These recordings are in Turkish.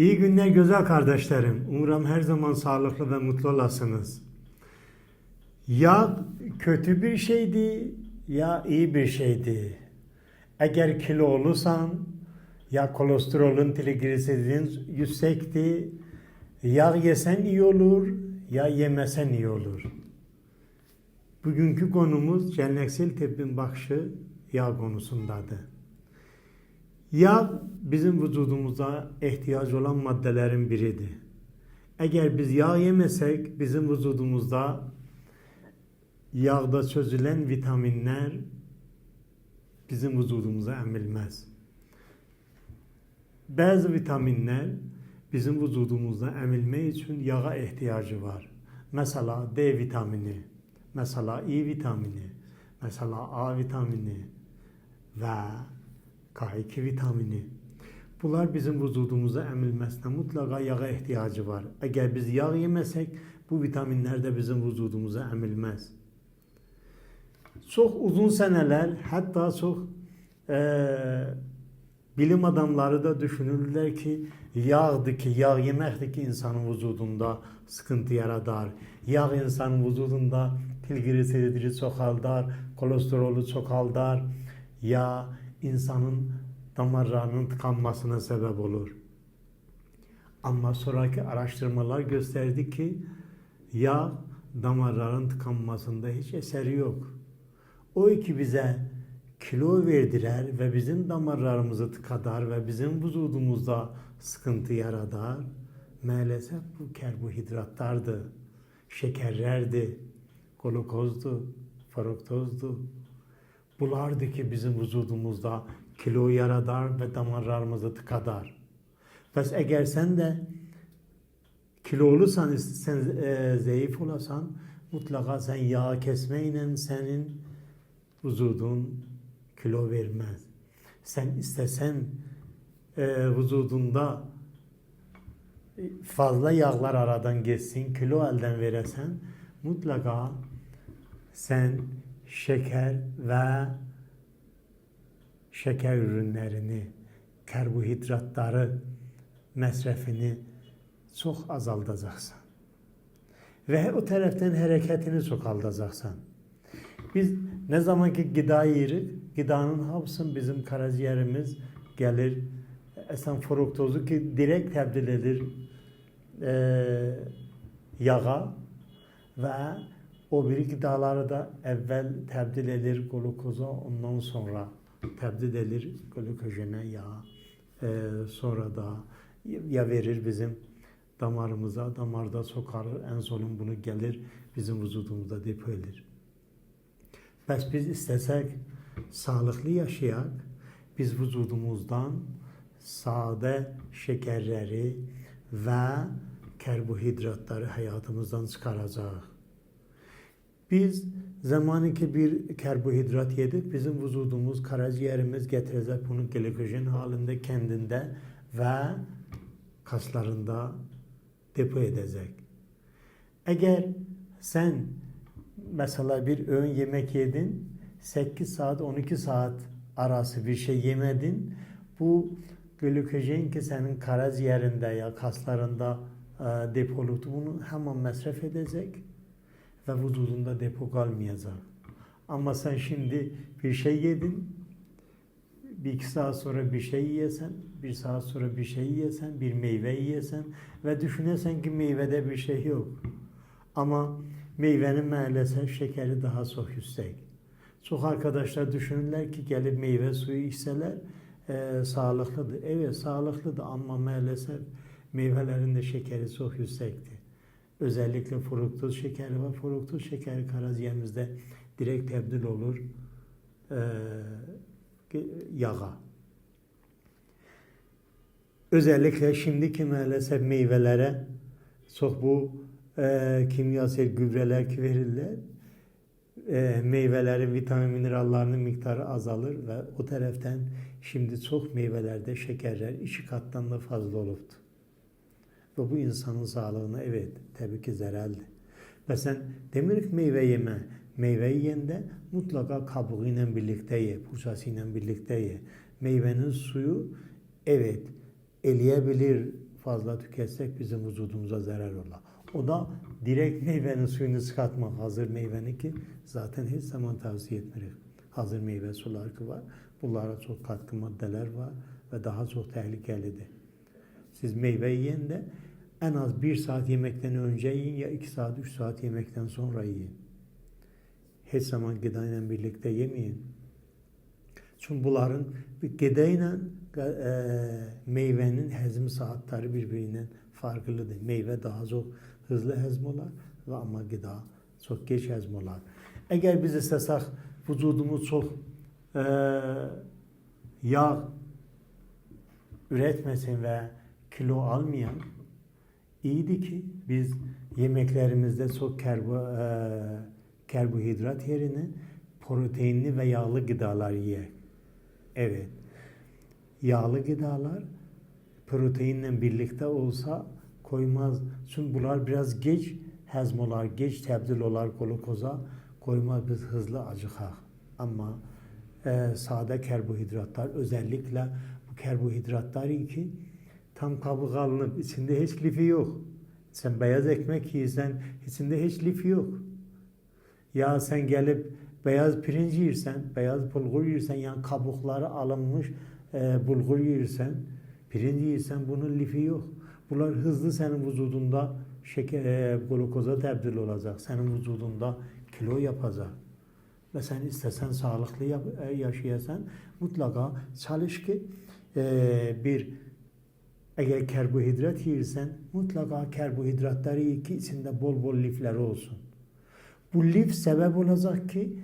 İyi günler güzel kardeşlerim. Umarım her zaman sağlıklı ve mutlu olasınız. Ya kötü bir şeydi ya iyi bir şeydi. Eğer kilo olursan ya kolesterolün trigliseridin yüksekti. Ya yesen iyi olur ya yemesen iyi olur. Bugünkü konumuz geleneksel tıbbın bakışı yağ konusundadır. Yağ bizim vücudumuza ihtiyaç olan maddelerin biridir. Eğer biz yağ yemesek bizim vücudumuzda yağda çözülen vitaminler bizim vücudumuza emilmez. Bazı vitaminler bizim vücudumuzda emilme için yağa ihtiyacı var. Mesela D vitamini, mesela E vitamini, mesela A vitamini ve K2 vitamini. Bunlar bizim vücudumuza emilmesine mutlaka yağa ihtiyacı var. Eğer biz yağ yemesek bu vitaminler de bizim vücudumuza emilmez. Çok uzun seneler hatta çok eee bilim adamları da düşünürler ki yağdı ki yağ yemekti ki insanın vücudunda sıkıntı yaradar. Yağ insanın vücudunda trigliseridini çoğaltar, kolesterolü çoğaltar. Yağ insanın damarlarının tıkanmasına sebep olur. Ama sonraki araştırmalar gösterdi ki yağ damarların tıkanmasında hiç eseri yok. O ki bize kilo verdiler ve bizim damarlarımızı tıkadar ve bizim vücudumuzda sıkıntı yaradar. Maalesef bu karbohidratlardı, şekerlerdi, glukozdu, fruktozdu. Bunlardı ki bizim vücudumuzda kilo yaradar ve damarlarımızı tıkadar. Bes eğer sen de kilolusan, sen e, zayıf olasan mutlaka sen yağ kesmeyle senin vücudun kilo vermez. Sen istesen e, vücudunda fazla yağlar aradan geçsin, kilo elden veresen mutlaka sen şeker ve şeker ürünlerini, karbohidratları məsrəfini çok azaldacaqsan. Ve o taraftan hareketini çok aldacaqsan. Biz ne zaman ki gıda yerik, gıdanın hamısını bizim karaciğerimiz gelir. Esen fruktozu ki direkt tebdil edir e, yağa ve o bir gıdaları da evvel tebdil edir glukoza ondan sonra tebdil edir glukojene yağ. E, sonra da ya verir bizim damarımıza, damarda sokarır, en sonun bunu gelir bizim vücudumuzda depo edir. Bəs biz istəsək sağlıklı yaşayaq, biz vücudumuzdan sade şekerleri ve karbohidratları hayatımızdan çıkaracağıq. Biz zamanı ki bir karbohidrat yedik, bizim vücudumuz, karaciğerimiz getirecek bunu glikojen halinde kendinde ve kaslarında depo edecek. Eğer sen mesela bir öğün yemek yedin, 8 saat 12 saat arası bir şey yemedin. Bu glikojen ki senin karaciğerinde ya kaslarında e, bunu hemen məsrəf edecek ve vücudunda depo kalmayacak. Ama sen şimdi bir şey yedin, bir iki saat sonra bir şey yiyesen, bir saat sonra bir şey yiyesen, bir meyve yiyesen ve düşünesen ki meyvede bir şey yok. Ama meyvenin maalesef şekeri daha çok yüksek. Çok arkadaşlar düşünürler ki gelip meyve suyu içseler e, sağlıklıdır. Evet sağlıklıdır ama maalesef meyvelerin de şekeri çok yüksekti. Özellikle fruktoz şekeri ve fruktoz şekeri karaciğerimizde direkt tebdil olur e, yağa. Özellikle şimdiki maalesef meyvelere çok bu e, kimyasal gübreler ki verirler. E, meyvelerin vitamin minerallarının miktarı azalır ve o taraftan şimdi çok meyvelerde şekerler iki kattan da fazla oluptu. Ve bu insanın sağlığına evet tabii ki zararlı. Ve sen demirik meyve yeme. Meyve yiyende mutlaka kabuğuyla birlikte ye, purçasıyla birlikte ye. Meyvenin suyu evet eleyebilir fazla tüketsek bizim vücudumuza zarar olur. O da direkt meyvenin suyunu çıkartmak. Hazır meyveni ki zaten hiç zaman tavsiye etmiyoruz. Hazır meyve suları ki var. Bunlara çok katkı maddeler var ve daha çok tehlikelidir. Siz meyve yiyin de en az bir saat yemekten önce yiyin ya iki saat, üç saat yemekten sonra yiyin. Hiç zaman gıdayla birlikte yemeyin. Çünkü bunların gıdayla e, meyvenin hezm saatleri birbirinden farklıdır. Meyve daha çok hızlı hezm olar ve ama gıda çok geç hezm olar. Eğer biz istesek vücudumuz çok e, yağ üretmesin ve kilo almayan iyiydi ki biz yemeklerimizde çok karbo, e, karbohidrat yerine proteinli ve yağlı gıdalar yiyek. Evet. Yağlı gıdalar proteinle birlikte olsa koymaz. Çünkü bunlar biraz geç hazm olar, geç tebdil olar glukoza koymaz biz hızlı acıkak. Ama e, sade karbohidratlar özellikle bu karbohidratlar ki tam kabuğu alınıp içinde hiç lifi yok. Sen beyaz ekmek yiysen içinde hiç lifi yok. Ya sen gelip beyaz pirinç yiyirsen, beyaz bulgur yiyirsen yani kabukları alınmış e, bulgur yiyirsen, pirinç yiyirsen bunun lifi yok. Bunlar hızlı senin vücudunda şeker, e, glukoza tebdil olacak. Senin vücudunda kilo yapacak. Ve sen istesen sağlıklı e, yaşayasan mutlaka çalış ki e, bir eğer karbohidrat yiyirsen mutlaka karbohidratları iyi ki içinde bol bol lifleri olsun. Bu lif sebep olacak ki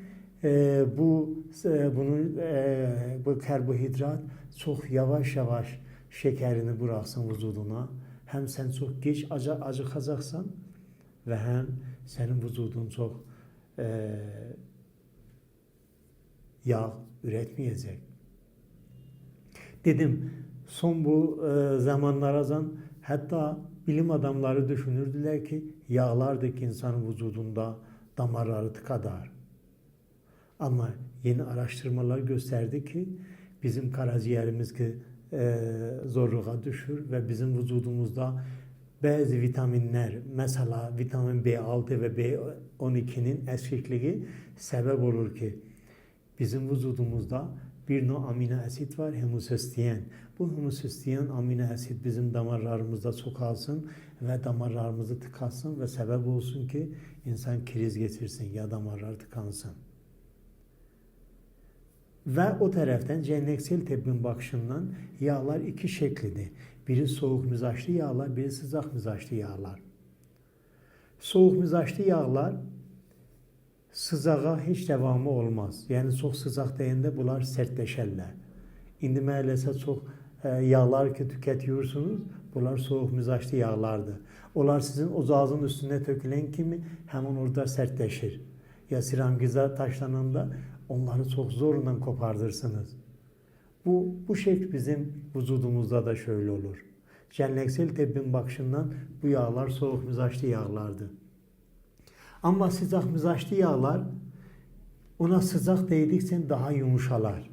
e, bu e, bunun e, bu karbohidrat çok yavaş yavaş şekerini bıraksın vücuduna. Hem sen çok geç acı acıkacaksan ve hem senin vücudun çok e, yağ üretmeyecek. Dedim son bu e, zamanlardan hatta bilim adamları düşünürdüler ki yağlardaki insanın vücudunda damarları kadar. Ama yeni araştırmalar gösterdi ki bizim karaciğerimiz ki e, zorluğa düşür ve bizim vücudumuzda bazı vitaminler mesela vitamin B6 ve B12'nin eksikliği sebep olur ki bizim vücudumuzda bir no amino asit var homocystein. Bu homocystein amino asit bizim damarlarımızda sokalsın ve damarlarımızı tıkasın ve sebep olsun ki insan kriz geçirsin ya damarlar tıkansın. Ve o taraftan cenneksel tıbbın bakışından yağlar iki şeklidir. Biri soğuk mizaçlı yağlar, biri sıcak mizaçlı yağlar. Soğuk mizaçlı yağlar sıcağa hiç devamı olmaz. Yani çok sıcak deyəndə bunlar sertleşerler. İndi maalesef çok e, yağlar ki tüketiyorsunuz, bunlar soğuk mizaçlı yağlardır. Onlar sizin ocağınızın üstüne tökülen kimi hemen orada sertleşir. Ya sirangiza taşlananda onları çok zorundan kopardırsınız. Bu, bu şekil bizim vücudumuzda da şöyle olur. Cenneksel tebbin bakışından bu yağlar soğuk mizaçlı yağlardır. Ama sıcak mizaçlı yağlar ona sıcak değdikçe daha yumuşalar.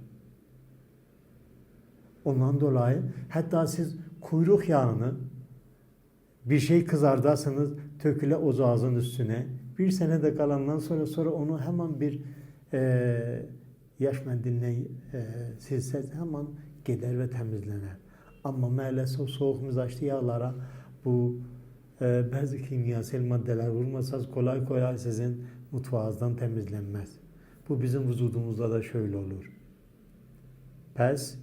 Ondan dolayı hatta siz kuyruk yağını bir şey kızardasınız töküle ocağın üstüne bir sene de kalandan sonra sonra onu hemen bir e, yaş mendiline e, silseniz hemen gider ve temizlenir. Ama maalesef soğuk mizaçlı yağlara bu e, bazı kimyasal maddeler vurmasanız kolay kolay sizin mutfağınızdan temizlenmez. Bu bizim vücudumuzda da şöyle olur. Pes,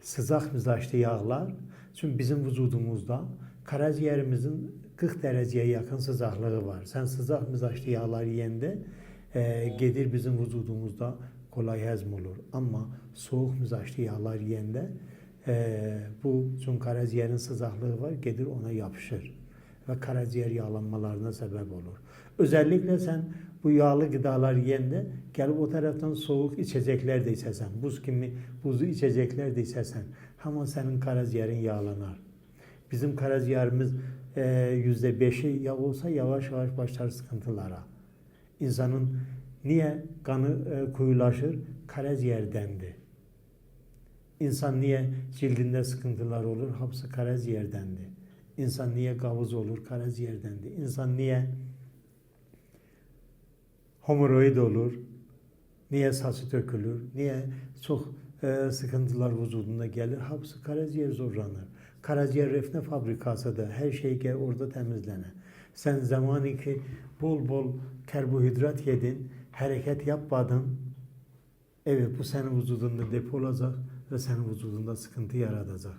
sıcak mizaçlı yağlar, çünkü bizim vücudumuzda karaciğerimizin 40 dereceye yakın sıcaklığı var. Sen sıcak mizaçlı yağlar yiyende e, gelir bizim vücudumuzda kolay hazm olur. Ama soğuk mizaçlı yağlar yiyende e, bu çünkü karaciğerin sıcaklığı var, gelir ona yapışır ve karaciğer yağlanmalarına sebep olur. Özellikle sen bu yağlı gıdalar yiyende gelip o taraftan soğuk içecekler de içesen, buz gibi buzlu içecekler de içesen hemen senin karaciğerin yağlanar. Bizim karaciğerimiz e, yüzde beşi yağ olsa yavaş yavaş başlar sıkıntılara. İnsanın niye kanı e, kuyulaşır? Karaciğerdendi. İnsan niye cildinde sıkıntılar olur? Hapsı karaciğerdendi. İnsan niye gavuz olur? Karaciğerdendi. İnsan niye homoroid olur? Niye saçı dökülür? Niye çok e, sıkıntılar vücudunda gelir? Hapsı karaciğer zorlanır. Karaciğer refne fabrikasıdır. Her şey gel orada temizlenir. Sen zamanı ki bol bol karbohidrat yedin, hareket yapmadın. Evet bu senin vücudunda depo ve senin vücudunda sıkıntı yaratacak.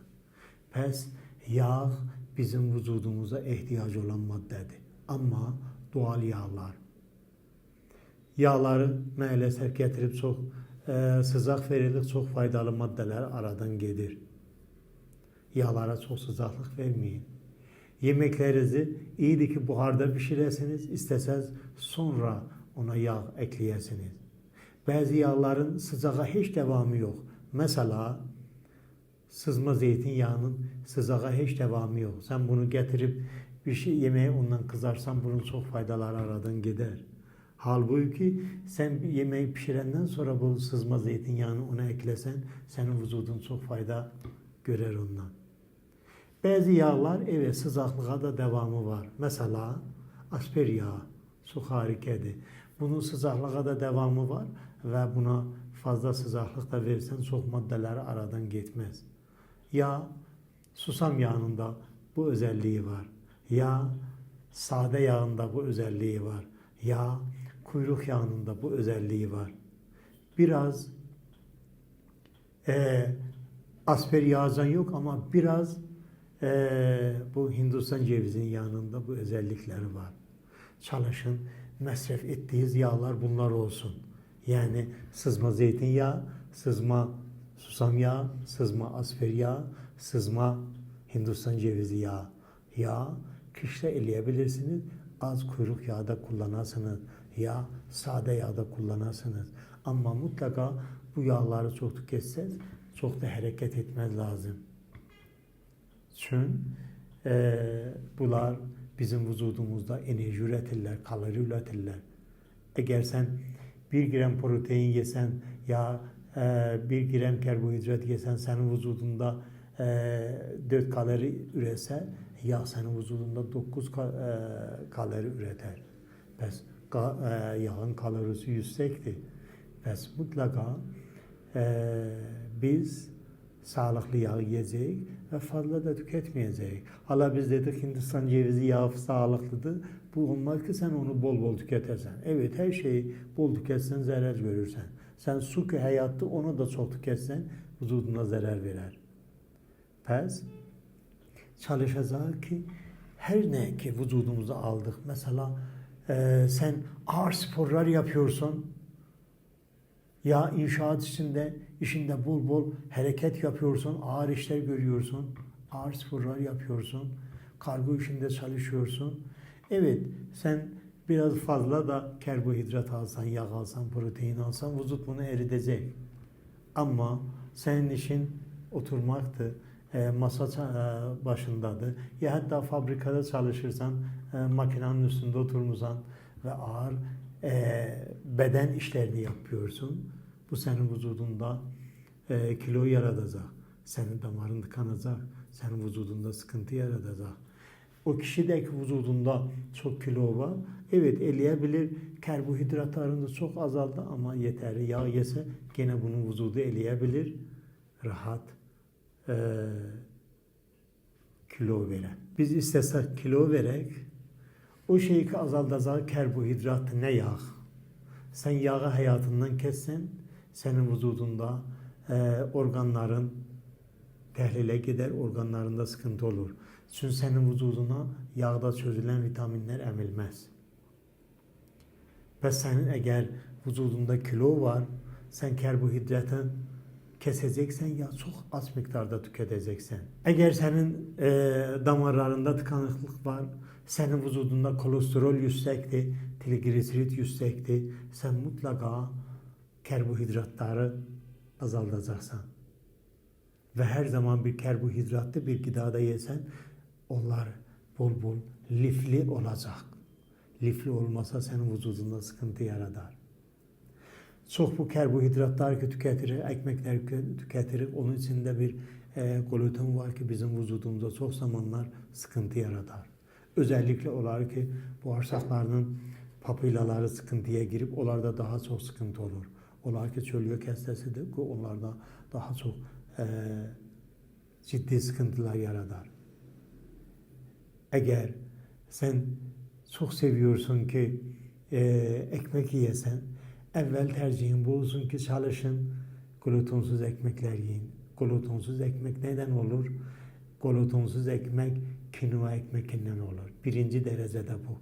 Pes yağ bizim vücudumuza ihtiyaç olan maddedir. Ama doğal yağlar. Yağları maalesef getirip çok e, sızak verilir, çok faydalı maddeler aradan gelir. Yağlara çok sıcaklık vermeyin. Yemeklerinizi iyiydi ki buharda pişiresiniz, isteseniz sonra ona yağ ekleyesiniz. Bazı yağların sıcağa hiç devamı yok. Mesela sızma zeytinyağının sıcağa hiç devamı yok. Sen bunu getirip bir şey yemeği ondan kızarsan bunun çok faydaları aradan gider. Halbuki sen yemeği pişirenden sonra bu sızma zeytinyağını ona eklesen senin vücudun çok fayda görer ondan. Bazı yağlar evet sıcaklığa da devamı var. Mesela asper yağı çok harikadır. Bunun sıcaklığa da devamı var ve buna fazla sıcaklık da versen çok maddeler aradan gitmez. Yağ susam yağında bu özelliği var. Yağ sade yağında bu özelliği var. Yağ kuyruk yağında bu özelliği var. Biraz e, asper yağcan yok ama biraz e, bu Hindistan cevizinin yanında bu özellikleri var. Çalışın, mesref ettiğiniz yağlar bunlar olsun. Yani sızma zeytinyağı, sızma susam yağı, sızma asper yağı, sızma Hindistan cevizi yağı. Yağ kışta eleyebilirsiniz. Az kuyruk yağı da kullanasınız. Ya sade yağ da kullanasınız. Ama mutlaka bu yağları çok tüketseniz çok da hareket etmez lazım. Çünkü e, bunlar bizim vücudumuzda enerji üretirler, kalori üretirler. Eğer sen bir gram protein yesen ya bir gram karbonhidrat yesen senin vücudunda e, 4 kalori üretse yağ senin vücudunda 9 ka, e, kalori üreter. Ka, e, yağın kalorisi yüksekti. Pes mutlaka e, biz sağlıklı yağ yiyeceğiz ve fazla da tüketmeyeceğiz. Hala biz dedik Hindistan cevizi yağı sağlıklıdır. Bu olmaz ki sen onu bol bol tüketersen. Evet her şeyi bol tüketsen zarar görürsen. Sen su ki hayatta onu da çok tüketsen vücuduna zarar verer. Pes çalışacak ki her ne ki vücudumuza aldık. Mesela e, sen ağır sporlar yapıyorsun. Ya inşaat içinde, işinde bol bol hareket yapıyorsun, ağır işler görüyorsun, ağır sporlar yapıyorsun, kargo işinde çalışıyorsun. Evet, sen biraz fazla da karbohidrat alsan, yağ alsan, protein alsan vücut bunu eritecek. Ama senin işin oturmaktı, e, masa e, başındadır. Ya hatta fabrikada çalışırsan, e, makinenin üstünde oturmuşsan ve ağır e, beden işlerini yapıyorsun. Bu senin vücudunda e, kilo yaratacak. Senin damarın tıkanacak. Senin vücudunda sıkıntı yaratacak. O kişideki vücudunda çok kilo var. Evet eleyebilir. Karbohidratlarını çok azaldı ama yeterli yağ yese gene bunun vücudu eleyebilir. Rahat e, kilo veren. Biz istesek kilo verek o şeyi ki azaltacak karbohidrat ne yağ. Sen yağı hayatından kessen senin vücudunda e, organların tehlile gider, organlarında sıkıntı olur. Çünkü senin vücuduna yağda çözülen vitaminler emilmez. Ve senin eğer vücudunda kilo var, sen karbohidratı keseceksen ya çok az miktarda tüketeceksen. Eğer senin e, damarlarında tıkanıklık var, senin vücudunda kolesterol yüksekti, trigliserit yüksekti, sen mutlaka karbohidratları azaltacaksan ve her zaman bir karbohidratlı bir gıdada yesen onlar bol bol lifli olacak. Lifli olmasa senin vücudunda sıkıntı yaratar. Çok bu karbohidratlar ki tüketir, ekmekler ki tüketir. Onun içinde bir e, gluten var ki bizim vücudumuzda çok zamanlar sıkıntı yaratar. Özellikle olar ki bağırsaklarının papilaları sıkıntıya girip onlarda daha çok sıkıntı olur. Olar ki çölyak hastasıdır ki onlarda daha çok e, ciddi sıkıntılar yaratar. Eğer sen çok seviyorsun ki e, ekmek yiyesen, evvel tercihin bu olsun ki çalışın, glutensuz ekmekler yiyin. Glutensuz ekmek neden olur? Glutensuz ekmek kinoa ekmekinden olur. Birinci derecede bu.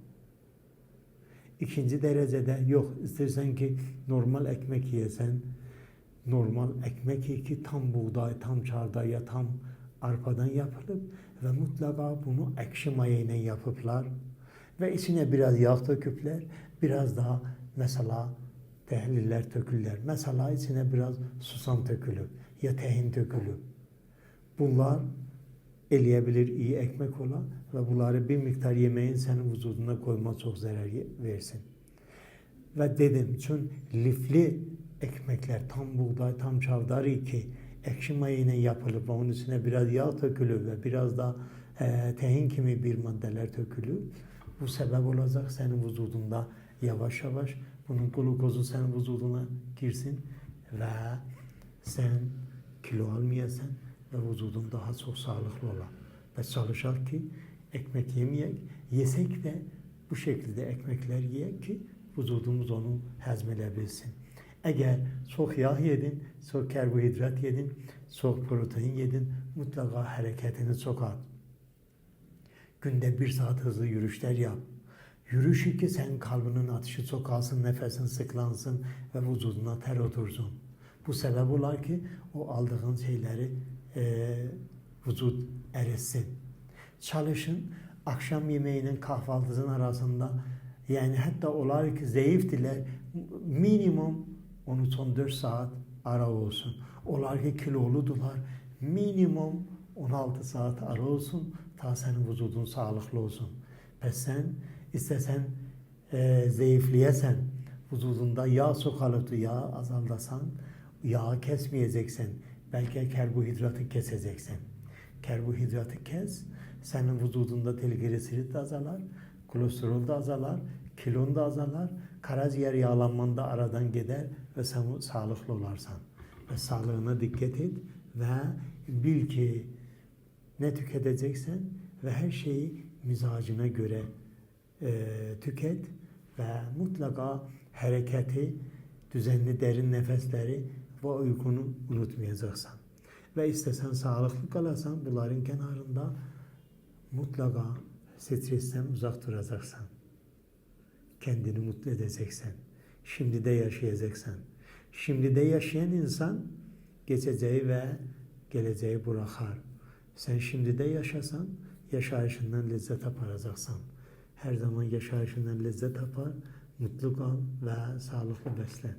İkinci derecede yok. İstersen ki normal ekmek yesen, normal ekmek ye ki tam buğday, tam çavdar ya tam arpadan yapılıp ve mutlaka bunu ekşi mayeyle yapıplar ve içine biraz yağ döküpler, biraz daha mesela tehliller dökülür. Mesela içine biraz susam dökülüp ya tehin dökülüp. Bunlar eleyebilir iyi ekmek ola ve bunları bir miktar yemeğin senin vücuduna koyma çok zarar versin. Ve dedim çünkü lifli ekmekler tam buğday tam çavdar ki ekşi mayayla yapılıp onun içine biraz yağ dökülür ve biraz da e, tehin kimi bir maddeler dökülür. Bu sebep olacak senin vücudunda yavaş yavaş bunun glukozu senin vücuduna girsin ve sen kilo almayasın ve vücudun daha çok sağlıklı ola. Ve çalışak ki ekmek yemeyek, yesek de bu şekilde ekmekler yiyek ki vücudumuz onu hazmedebilsin. Eğer çok yağ yedin, çok karbohidrat yedin, çok protein yedin, mutlaka hareketini çok at. Günde bir saat hızlı yürüyüşler yap. Yürüyüş ki sen kalbinin atışı çok alsın, nefesin sıklansın ve vücuduna ter otursun. Bu sebep olar ki o aldığın şeyleri e, vücut eritsin. Çalışın, akşam yemeğinin kahvaltısının arasında yani hatta olar ki zayıftiler minimum 13-14 saat ara olsun. Olar ki kiloludular minimum 16 saat ara olsun ta senin vücudun sağlıklı olsun. Ve sen istesen e, zayıflayesen, vücudunda yağ sokalıktı, yağ azaldasan, yağı kesmeyeceksin. Belki karbohidratı keseceksin. Karbohidratı kes, senin vücudunda trigliserit de azalar, kolesterol da azalar, kilon da azalar, karaciğer yağlanman da aradan gider ve sen sağlıklı olarsan. Ve sağlığına dikkat et ve bil ki ne tüketeceksen ve her şeyi mizacına göre e, tüket ve mutlaka hareketi, düzenli derin nefesleri ve uykunu unutmayacaksın. Ve istesen sağlıklı kalarsan bunların kenarında mutlaka stresten uzak duracaksın. Kendini mutlu edeceksin. Şimdi de yaşayacaksın. Şimdi de yaşayan insan geçeceği ve geleceği bırakar. Sen şimdi de yaşasan yaşayışından lezzet yapacaksın. Her zaman yaşayışından lezzet yapar, mutlu kal ve sağlıklı beslen.